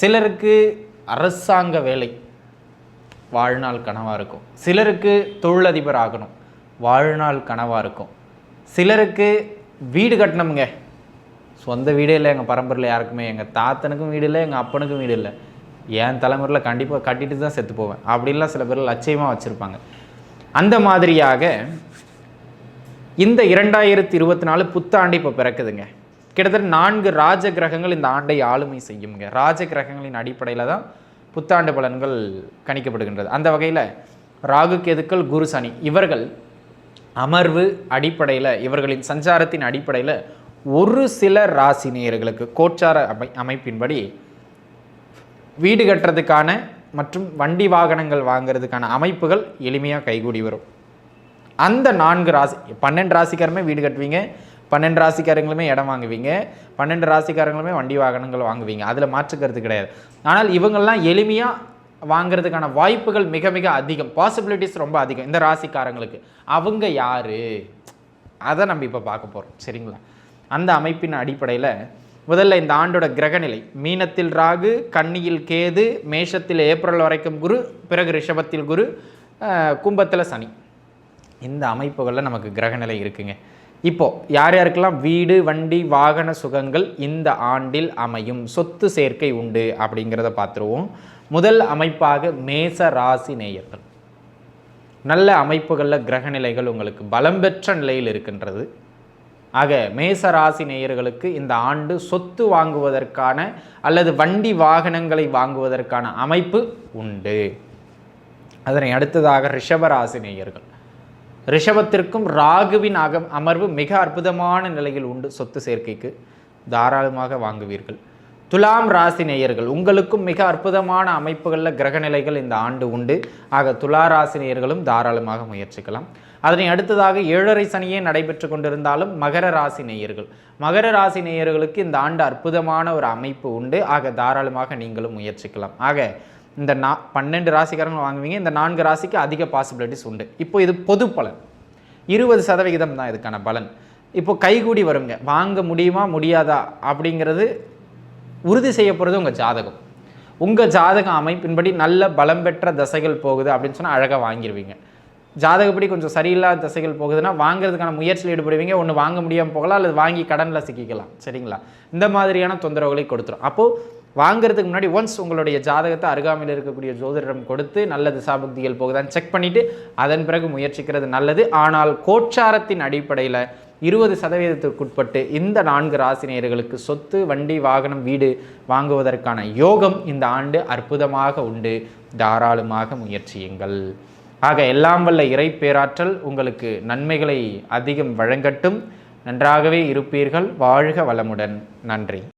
சிலருக்கு அரசாங்க வேலை வாழ்நாள் கனவாக இருக்கும். சிலருக்கு தொழிலதிபர் ஆகணும் வாழ்நாள் கனவாக இருக்கும். சிலருக்கு வீடு கட்டணுமுங்க. சொந்த வீடே இல்லை எங்கள் பரம்பரையில் யாருக்குமே. எங்கள் தாத்தனுக்கும் வீடு இல்லை எங்கள் அப்பனுக்கும் வீடு இல்லை. என் தலைமுறையில் கண்டிப்பாக கட்டிட்டு தான் செத்து போவேன். அப்படின்லாம் சில பேர் லட்சியமாக வச்சுருப்பாங்க. அந்த மாதிரியாக இந்த இரண்டாயிரத்தி இருபத்தி நாலு புத்தாண்டு இப்போ பிறக்குதுங்க. கிட்டத்தட்ட நான்கு ராஜ கிரகங்கள் இந்த ஆண்டை ஆளுமை செய்யுங்க. ராஜ கிரகங்களின் அடிப்படையில் தான் புத்தாண்டு பலன்கள் கணிக்கப்படுகின்றது. அந்த வகையில் ராகு கேதுக்கள் குரு சனி இவர்கள் அமர்வு அடிப்படையில் இவர்களின் சஞ்சாரத்தின் அடிப்படையில் ஒரு சில ராசி நேயர்களுக்கு கோச்சார அமை அமைப்பின்படி வீடு கட்டுறதுக்கான மற்றும் வண்டி வாகனங்கள் வாங்குறதுக்கான அமைப்புகள் எளிமையாக கைகூடி வரும். அந்த நான்கு ராசி பன்னெண்டு ராசிக்காரமே வீடு கட்டுவீங்க. பன்னெண்டு ராசிக்காரங்களுமே இடம் வாங்குவீங்க. பன்னெண்டு ராசிக்காரங்களுமே வண்டி வாகனங்கள் வாங்குவீங்க. அதில் மாற்றுக்கிறது கிடையாது. ஆனால் இவங்கள்லாம் எளிமையாக வாங்குறதுக்கான வாய்ப்புகள் மிக மிக அதிகம். பாசிபிலிட்டிஸ் ரொம்ப அதிகம். இந்த ராசிக்காரங்களுக்கு. அவங்க யார்? அதை நம்ம இப்போ பார்க்க போகிறோம் சரிங்களா? அந்த அமைப்பின் அடிப்படையில் முதல்ல இந்த ஆண்டோட கிரகநிலை. மீனத்தில் ராகு கன்னியில் கேது மேஷத்தில் ஏப்ரல் வரைக்கும் குரு பிறகு ரிஷபத்தில் குரு கும்பத்தில் சனி. இந்த அமைப்புகளில் நமக்கு கிரகநிலை இருக்குங்க. இப்போ யார் யாருக்கெல்லாம் வீடு வண்டி வாகன சுகங்கள் இந்த ஆண்டில் அமையும்? சொத்து சேர்க்கை உண்டு அப்படிங்கிறத பார்த்துருவோம். முதல் அமைப்பாக மேச ராசி நேயர்கள். நல்ல அமைப்புகளில் கிரகநிலைகள் உங்களுக்கு பலம் பெற்ற நிலையில் இருக்கின்றது. ஆக மேச ராசி நேயர்களுக்கு இந்த ஆண்டு சொத்து வாங்குவதற்கான அல்லது வண்டி வாகனங்களை வாங்குவதற்கான அமைப்பு உண்டு. அதனை அடுத்ததாக ரிஷபராசி நேயர்கள். ரிஷபத்திற்கும் ராகுவின் அக அமர்வு மிக அற்புதமான நிலையில் உண்டு சொத்து சேர்க்கைக்கு. தாராளமாக வாங்குவீர்கள். துலாம் ராசி நேயர்கள் உங்களுக்கும் மிக அற்புதமான அமைப்புகளில் கிரகநிலைகள் இந்த ஆண்டு உண்டு. ஆக துலா ராசி நேயர்களும் தாராளமாக முயற்சிக்கலாம். அதனை அடுத்ததாக ஏழரை சனியே நடைபெற்று கொண்டிருந்தாலும் மகர ராசி நேயர்கள். மகர ராசி நேயர்களுக்கு இந்த ஆண்டு அற்புதமான ஒரு அமைப்பு உண்டு. ஆக தாராளமாக நீங்களும் முயற்சிக்கலாம். ஆக இந்த நா பன்னெண்டு ராசிக்காரங்க வாங்குவீங்க. இந்த நான்கு ராசிக்கு அதிக பாசிபிலிட்டிஸ் உண்டு. இப்போ இது பொது பலன். இருபது சதவிகிதம் தான் இதுக்கான பலன். இப்போ கைகூடி வருங்க. வாங்க முடியுமா முடியாதா? அப்படிங்கிறது உறுதி செய்ய போகிறது உங்கள் ஜாதகம். உங்கள் ஜாதக அமைப்பின்படி நல்ல பலம் பெற்ற தசைகள் போகுது அப்படின்னு சொன்னால் அழகாக வாங்கிடுவீங்க ஜாதகப்படி கொஞ்சம் சரியில்லாத தசைகள் போகுதுன்னா வாங்குறதுக்கான முயற்சியில் ஈடுபடுவீங்க. ஒன்று வாங்க முடியாமல் போகலாம் அல்லது வாங்கி கடனில் சிக்கிக்கலாம். சரிங்களா? இந்த மாதிரியான தொந்தரவுகளை கொடுத்துரும். அப்போது வாங்குறதுக்கு முன்னாடி ஒன்ஸ் உங்களுடைய ஜாதகத்தை அருகாமையில் இருக்கக்கூடிய ஜோதிடம் கொடுத்து நல்ல திசாபக்திகள் போகுதான்னு செக் பண்ணிவிட்டு அதன் பிறகு முயற்சிக்கிறது நல்லது. ஆனால் கோச்சாரத்தின் அடிப்படையில் இருபது சதவீதத்திற்குட்பட்டு இந்த நான்கு ராசினியர்களுக்கு சொத்து வண்டி வாகனம் வீடு வாங்குவதற்கான யோகம் இந்த ஆண்டு அற்புதமாக உண்டு. தாராளமாக முயற்சியுங்கள். ஆக எல்லாம் வல்ல இறை பேராற்றல் உங்களுக்கு நன்மைகளை அதிகம் வழங்கட்டும். நன்றாகவே இருப்பீர்கள். வாழ்க வளமுடன். நன்றி.